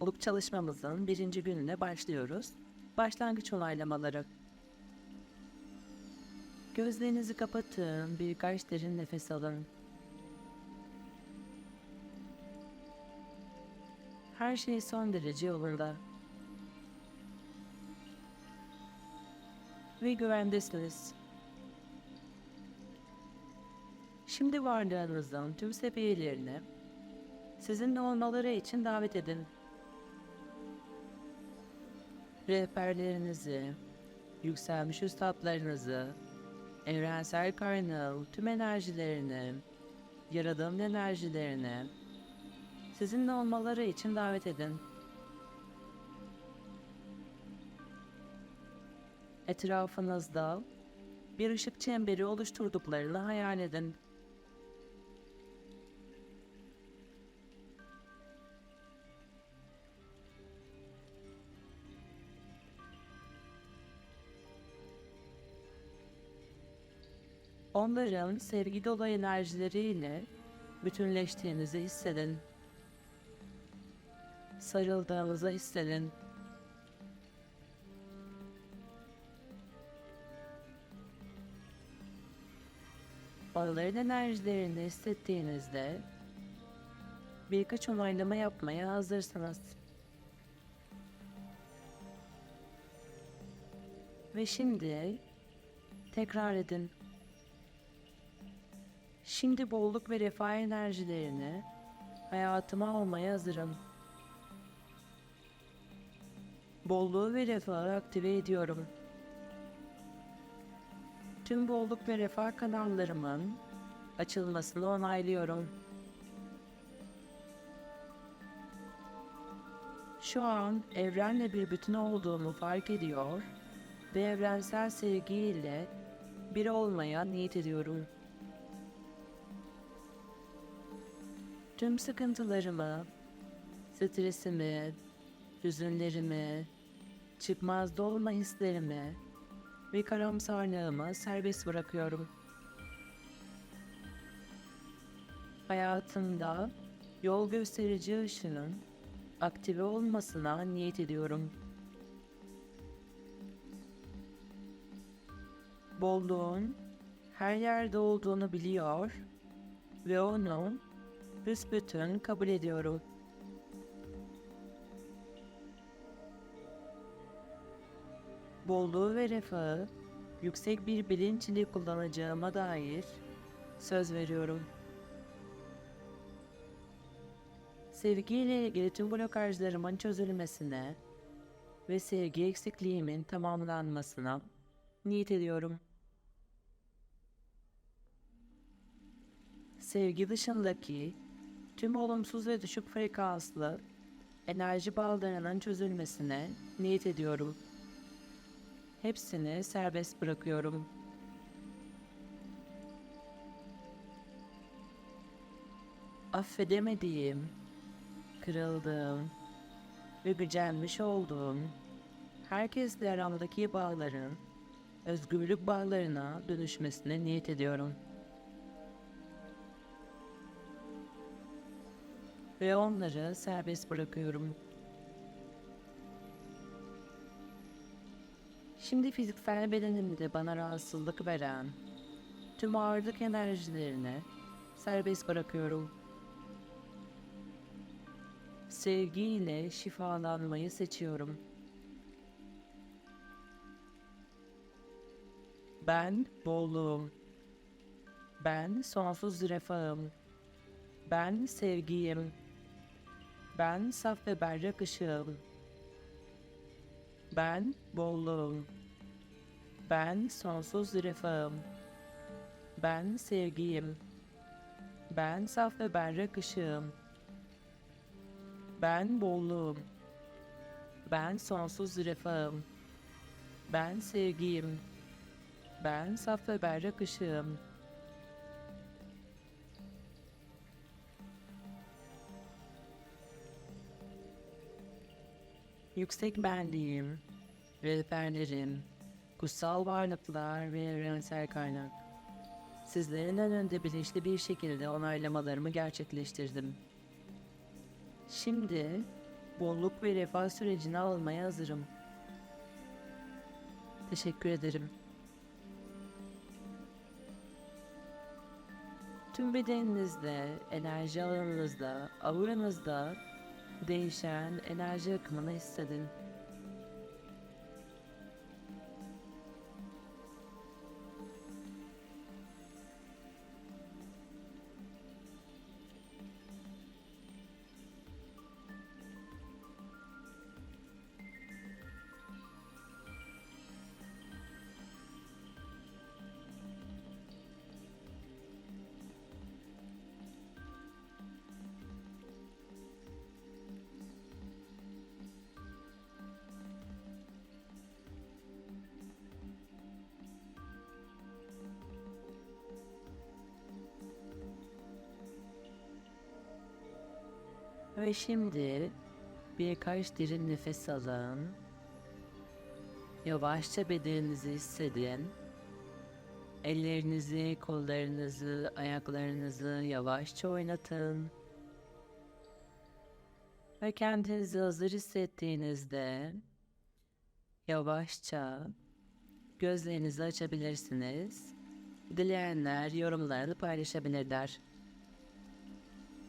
Olup çalışmamızın birinci gününe başlıyoruz. Başlangıç onaylamaları. Gözlerinizi kapatın, birkaç derin nefes alın. Her şey son derece yolunda. Ve güvendesiniz. Şimdi varlığınızın tüm seviyelerini sizinle olmaları için davet edin. Rehberlerinizi, yükselmiş üstadlarınızı, evrensel kaynağın tüm enerjilerini, yaradığım enerjilerini sizinle olmaları için davet edin. Etrafınızda bir ışık çemberi oluşturduklarını hayal edin. Onların sevgi dolu enerjileriyle bütünleştiğinizi hissedin. Sarıldığınızı hissedin. Onların enerjilerini hissettiğinizde birkaç onaylama yapmaya hazırsınız. Ve şimdi tekrar edin. Şimdi bolluk ve refah enerjilerini hayatıma almaya hazırım. Bolluğu ve refahı aktive ediyorum. Tüm bolluk ve refah kanallarımın açılmasını onaylıyorum. Şu an evrenle bir bütün olduğumu fark ediyor ve evrensel sevgiyle bir olmaya niyet ediyorum. Tüm sıkıntılarımı, stresimi, hüzünlerimi, çıkmaz dolma hislerimi ve karamsarlığımı serbest bırakıyorum. Hayatımda yol gösterici ışığın aktive olmasına niyet ediyorum. Bolluğun her yerde olduğunu biliyor ve onu büsbütün kabul ediyorum. Bolluğu ve refahı yüksek bir bilinç ile kullanacağıma dair söz veriyorum. Sevgiyle ilgili tüm blokajlarımın çözülmesine ve sevgi eksikliğimin tamamlanmasına niyet ediyorum. sevgi dışındaki tüm olumsuz ve düşük frekanslı enerji bağlarının çözülmesine niyet ediyorum. Hepsini serbest bırakıyorum. Affedemediğim, kırıldığım ve gücenmiş olduğum herkesle aramdaki bağların özgürlük bağlarına dönüşmesine niyet ediyorum.'' Ve onları serbest bırakıyorum. Şimdi fiziksel bedenimde bana rahatsızlık veren tüm ağırlık enerjilerini serbest bırakıyorum. Sevgiyle şifalanmayı seçiyorum. Ben bolluğum. Ben sonsuz refahım. Ben sevgiyim. Ben saf ve berrak ışığım. Ben bolluğum. Ben sonsuz refahım. Ben sevgiyim. Ben saf ve berrak ışığım. Ben bolluğum. Ben sonsuz refahım. Ben sevgiyim. Ben saf ve berrak ışığım. Yüksek benliğim, rehberlerim, kutsal varlıklar ve evrensel kaynak. Sizlerin önünde bilinçli bir şekilde onaylamalarımı gerçekleştirdim. Şimdi bolluk ve refah sürecine almaya hazırım. Teşekkür ederim. Tüm bedeninizde, enerji alanınızda, auranızda değişen enerji akımını hissedin. Ve şimdi birkaç derin nefes alın. Yavaşça bedeninizi hissedin. Ellerinizi, kollarınızı, ayaklarınızı yavaşça oynatın. Ve kendinizi hazır hissettiğinizde yavaşça gözlerinizi açabilirsiniz. Dileyenler yorumlarını paylaşabilirler.